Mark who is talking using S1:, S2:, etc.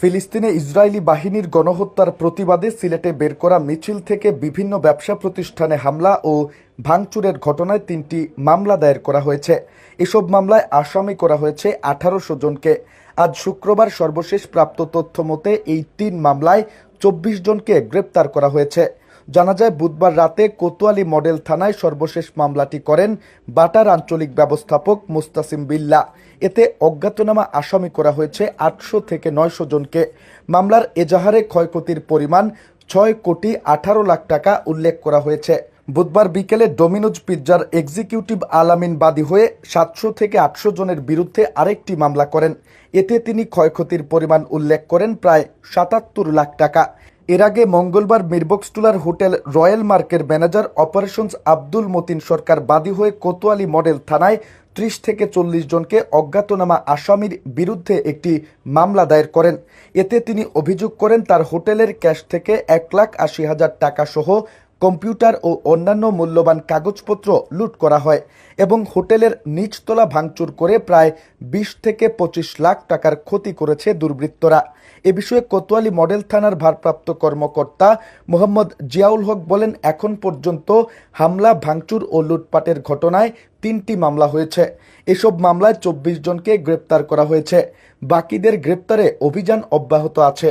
S1: ফিলিস্তিনে ইসরায়েলি বাহিনীর গণহত্যার প্রতিবাদে সিলেটে বের করা মিছিল থেকে বিভিন্ন ব্যবসা প্রতিষ্ঠানে হামলা ও ভাঙচুরের ঘটনায় তিনটি মামলা দায়ের করা হয়েছে। এসব মামলায় আসামি করা হয়েছে আঠারোশো জনকে। আজ শুক্রবার সর্বশেষ প্রাপ্ত তথ্য মতে এই তিন মামলায় চব্বিশ জনকে গ্রেপ্তার করা হয়েছে। জানা যায়, বুধবার রাতে কোতোয়ালি মডেল থানায় সর্বশেষ মামলাটি করেন বাটার আঞ্চলিক ব্যবস্থাপক মুস্তাসিম বিল্লা। এতে অজ্ঞাতনামা আসামি করা হয়েছে আটশো থেকে নয়শো জনকে। মামলার এজাহারে ক্ষয়ক্ষতির পরিমাণ ছয় কোটি আঠারো লাখ টাকা উল্লেখ করা হয়েছে। বুধবার বিকেলে ডোমিনোজ পিৎজার এক্সিকিউটিভ আলামিন বাদী হয়ে সাতশো থেকে আটশো জনের বিরুদ্ধে আরেকটি মামলা করেন। এতে তিনি ক্ষয়ক্ষতির পরিমাণ উল্লেখ করেন প্রায় সাতাত্তর লাখ টাকা। এর আগে মঙ্গলবার মিরবক্সটুলার হোটেল রয়্যাল মার্কের ম্যানেজার অপারেশনস আব্দুল মতিন সরকার বাদী হয়ে কোতোয়ালি মডেল থানায় ত্রিশ থেকে চল্লিশ জনকে অজ্ঞাতনামা আসামির বিরুদ্ধে একটি মামলা দায়ের করেন। এতে তিনি অভিযোগ করেন, তার হোটেলের ক্যাশ থেকে এক লাখ আশি হাজার টাকা সহ কম্পিউটার ও অন্যান্য মূল্যবান কাগজপত্র লুট করা হয় এবং হোটেলের নিচতলা ভাঙচুর করে প্রায় বিশ থেকে পঁচিশ লাখ টাকার ক্ষতি করেছে দুর্বৃত্তরা। এ বিষয়ে কোতোয়ালি মডেল থানার ভারপ্রাপ্ত কর্মকর্তা মোহাম্মদ জিয়াউল হক বলেন, এখন পর্যন্ত হামলা, ভাঙচুর ও লুটপাটের ঘটনায় তিনটি মামলা হয়েছে। এসব মামলায় চব্বিশ জনকে গ্রেপ্তার করা হয়েছে। বাকিদের গ্রেপ্তারে অভিযান অব্যাহত আছে।